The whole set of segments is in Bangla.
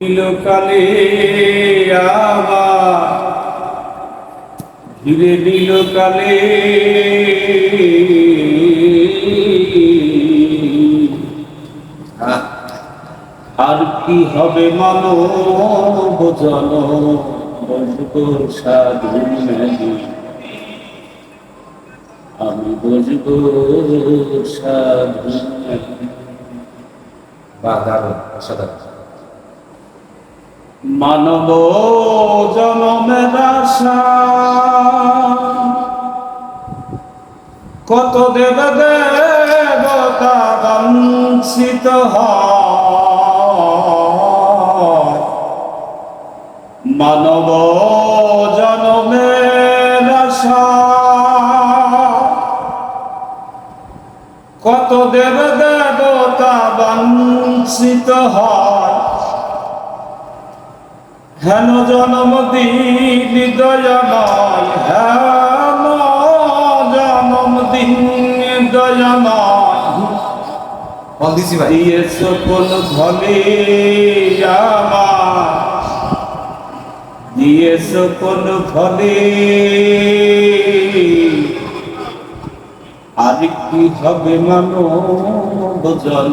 নীলকালে আবার। ঘিরে নীলকালে আর কি হবে মানব জন বসবো সাধু আমি বসবো সাধু দারুণ অসাধারণ। মানব জনমের আশা কত দেব দেবতা বঞ্চিত মানব জনমের আশা কত দেব দেবতা বঞ্চিত হয়। হেন জন্মদিন দয়াময় হেন জন্মদিন দয়াময়। ফল দিছি ভাই। দিয়ে সকল ভলে আমার। দিয়ে সকল ফলে আর কি হবে মানব জন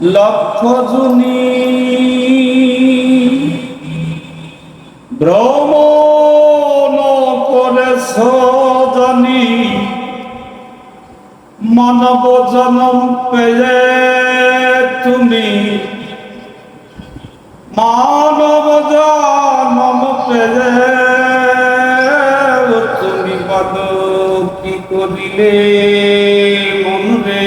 লক্ষ জনি ভ্রমণ করে সজনি মানব জনম পেয়ে তুমি। মানব জনম পেয়ে তুমি। বল কি করিলে মন রে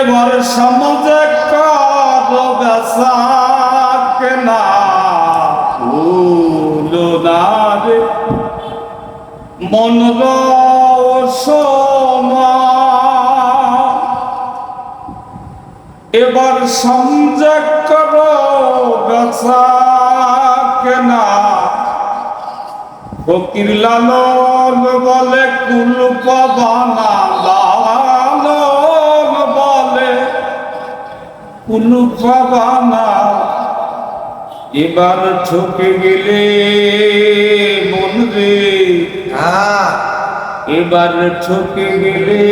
এবার সমাজে কার না। মন এবার সংযোগ করো বেচা কেনা ফকির লালন বলে কুল পাবানা কুল পাবানা এবার ঠকে গেলে মন রে। এবার ঠকে গেলে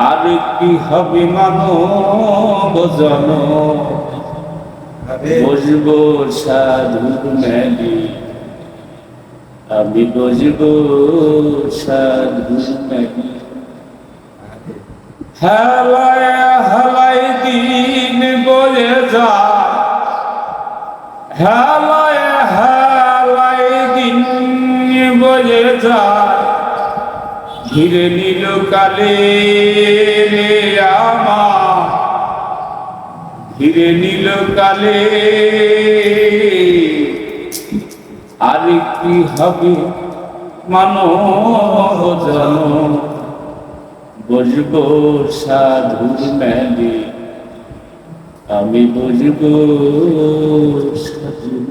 আর কি হবে মানব জন? আরে বসবো সাধুর মেলে আমি বসবো সাধুর মেলে হেলায় হেলায় দিন বয়ে যায়। হেলায় হেলায় দিন বয়ে যায়। ধীরে নীল কালে আমার ধীরে নীল কালে আর কি হবে মানব জন বসবো সাধুর মেলে আমি বসবো সাধুর